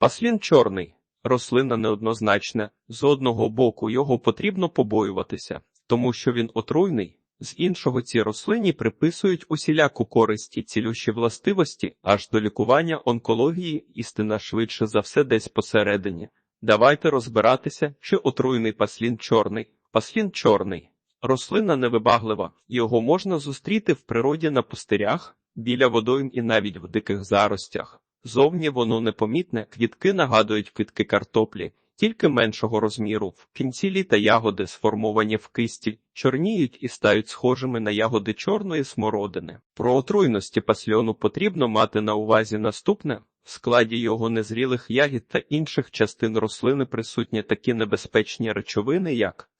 Паслін чорний. Рослина неоднозначна. З одного боку його потрібно побоюватися, тому що він отруйний. З іншого ці рослині приписують усіляку користь і цілющі властивості, аж до лікування онкології істина швидше за все десь посередині. Давайте розбиратися, чи отруйний паслін чорний. Паслін чорний. Рослина невибаглива, його можна зустріти в природі на пустирях, біля водойм і навіть в диких заростях. Зовні воно непомітне, квітки нагадують квітки картоплі, тільки меншого розміру. В кінці літа ягоди, сформовані в кисті, чорніють і стають схожими на ягоди чорної смородини. Про отруйності пасльону потрібно мати на увазі наступне. В складі його незрілих ягід та інших частин рослини присутні такі небезпечні речовини, як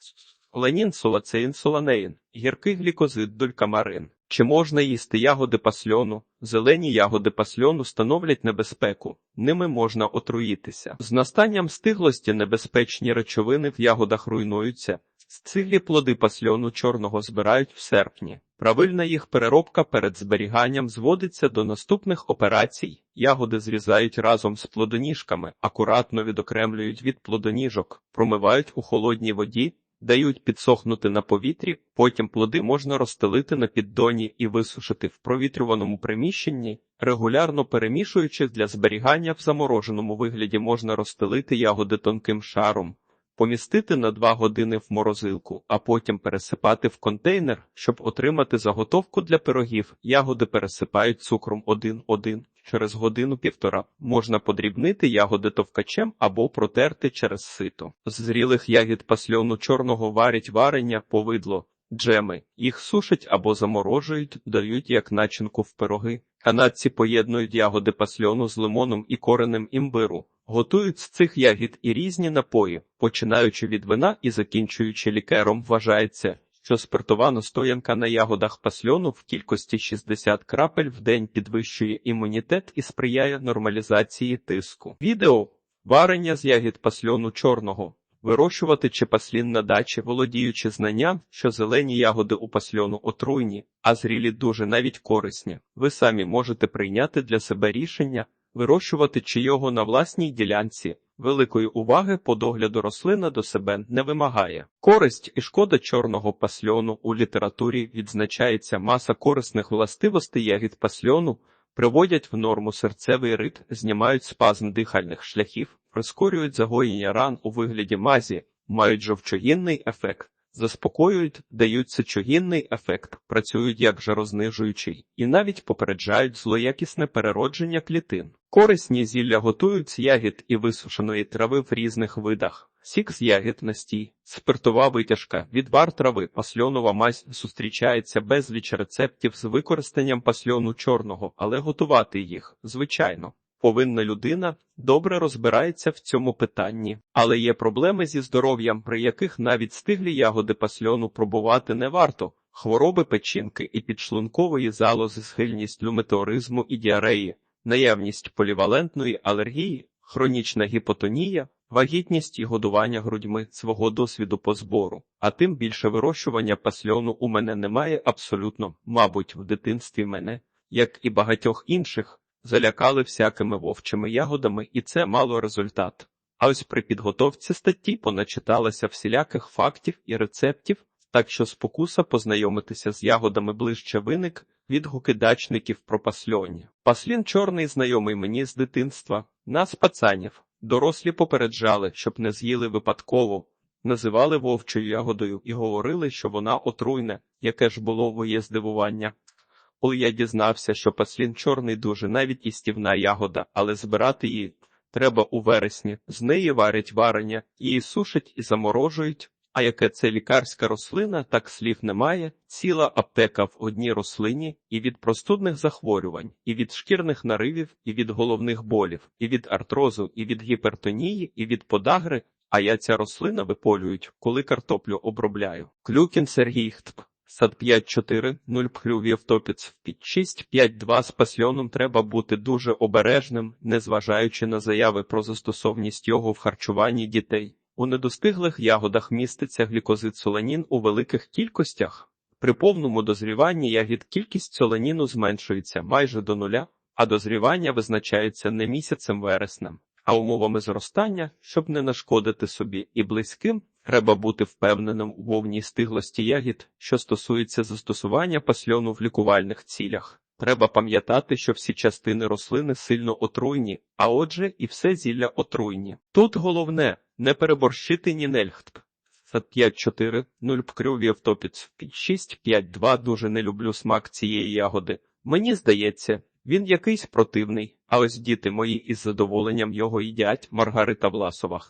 Ленін, солацеїн, соланеїн, гіркий глікозид, дулькамарин. Чи можна їсти ягоди пасльону? Зелені ягоди пасльону становлять небезпеку, ними можна отруїтися. З настанням стиглості небезпечні речовини в ягодах руйнуються. Стиглі плоди пасльону чорного збирають в серпні. Правильна їх переробка перед зберіганням зводиться до наступних операцій. Ягоди зрізають разом з плодоніжками, акуратно відокремлюють від плодоніжок, промивають у холодній воді, дають підсохнути на повітрі, потім плоди можна розстелити на піддоні і висушити в провітрюваному приміщенні. Регулярно перемішуючи для зберігання в замороженому вигляді можна розстелити ягоди тонким шаром. Помістити на 2 години в морозилку, а потім пересипати в контейнер, щоб отримати заготовку для пирогів. Ягоди пересипають цукром 1-1. Через годину-півтора можна подрібнити ягоди товкачем або протерти через сито. З зрілих ягід пасльону чорного варять варення, повидло, джеми. Їх сушать або заморожують, дають як начинку в пироги. Канадці поєднують ягоди пасльону з лимоном і коренем імбиру. Готують з цих ягід і різні напої, починаючи від вина і закінчуючи лікером, вважається, що спиртова настоянка на ягодах пасльону в кількості 60 крапель в день підвищує імунітет і сприяє нормалізації тиску. Відео варення з ягід пасльону чорного. Вирощувати чи паслін на дачі, володіючи знанням, що зелені ягоди у пасльону отруйні, а зрілі дуже навіть корисні. Ви самі можете прийняти для себе рішення вирощувати чи його на власній ділянці. Великої уваги по догляду рослина до себе не вимагає. Користь і шкода чорного пасльону у літературі відзначається маса корисних властивостей ягід пасльону, приводять в норму серцевий ритм, знімають спазм дихальних шляхів, прискорюють загоєння ран у вигляді мазі, мають жовчогінний ефект. Заспокоюють, дають сечогінний ефект, працюють як жарознижуючий і навіть попереджають злоякісне переродження клітин. Корисні зілля готують з ягід і висушеної трави в різних видах. Сік з ягід настій, спиртова витяжка, відвар трави, пасльонова мазь зустрічається безліч рецептів з використанням пасльону чорного, але готувати їх, звичайно. Повинна людина добре розбирається в цьому питанні, але є проблеми зі здоров'ям, при яких навіть стиглі ягоди пасльону пробувати не варто. Хвороби печінки і підшлункової залози, схильність до метеоризму і діареї, наявність полівалентної алергії, хронічна гіпотонія, вагітність і годування грудьми свого досвіду по збору, а тим більше вирощування пасльону у мене немає абсолютно, мабуть, в дитинстві мене, як і багатьох інших залякали всякими вовчими ягодами, і це мало результат. А ось при підготовці статті поначиталася всіляких фактів і рецептів, так що спокуса познайомитися з ягодами ближче виник відгуки дачників про пасльоні. Паслін чорний знайомий мені з дитинства, нас пацанів, дорослі попереджали, щоб не з'їли випадково. Називали вовчою ягодою і говорили, що вона отруйне, яке ж було моє здивування. Коли я дізнався, що паслін чорний дуже навіть істівна ягода, але збирати її треба у вересні. З неї варять варення, її сушать і заморожують. А яке це лікарська рослина, так слів немає. Ціла аптека в одній рослині і від простудних захворювань, і від шкірних наривів, і від головних болів, і від артрозу, і від гіпертонії, і від подагри. А я ця рослина виполюють, коли картоплю обробляю. Клюкін Сергій Хтп. Сад 5-4, 0 пхлювів топіц під 6-5-2 з пасльоном треба бути дуже обережним, незважаючи на заяви про застосовність його в харчуванні дітей. У недостиглих ягодах міститься глікозид соленін у великих кількостях. При повному дозріванні ягід кількість соленіну зменшується майже до нуля, а дозрівання визначається не місяцем вереснем, А умовами зростання, щоб не нашкодити собі і близьким, треба бути впевненим у вовній стиглості ягід, що стосується застосування пасльону в лікувальних цілях. Треба пам'ятати, що всі частини рослини сильно отруйні, а отже, і все зілля отруйні. Тут головне не переборщити ні нельхтк. 5-4, 0 пкрюві автопіц, 6-5-2 дуже не люблю смак цієї ягоди. Мені здається, він якийсь противний, а ось діти мої із задоволенням його їдять Маргарита Власова.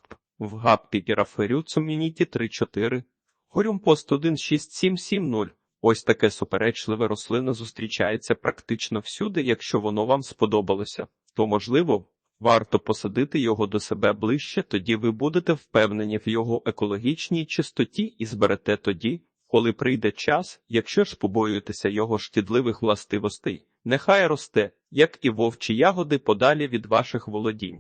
В гаппі піраферю цумініті 3-4, горюмпост 1-6-7-7-0. Ось таке суперечливе рослина зустрічається практично всюди, якщо воно вам сподобалося, то можливо. Варто посадити його до себе ближче, тоді ви будете впевнені в його екологічній чистоті і зберете тоді, коли прийде час, якщо ж побоюєтеся його шкідливих властивостей, нехай росте, як і вовчі ягоди подалі від ваших володінь.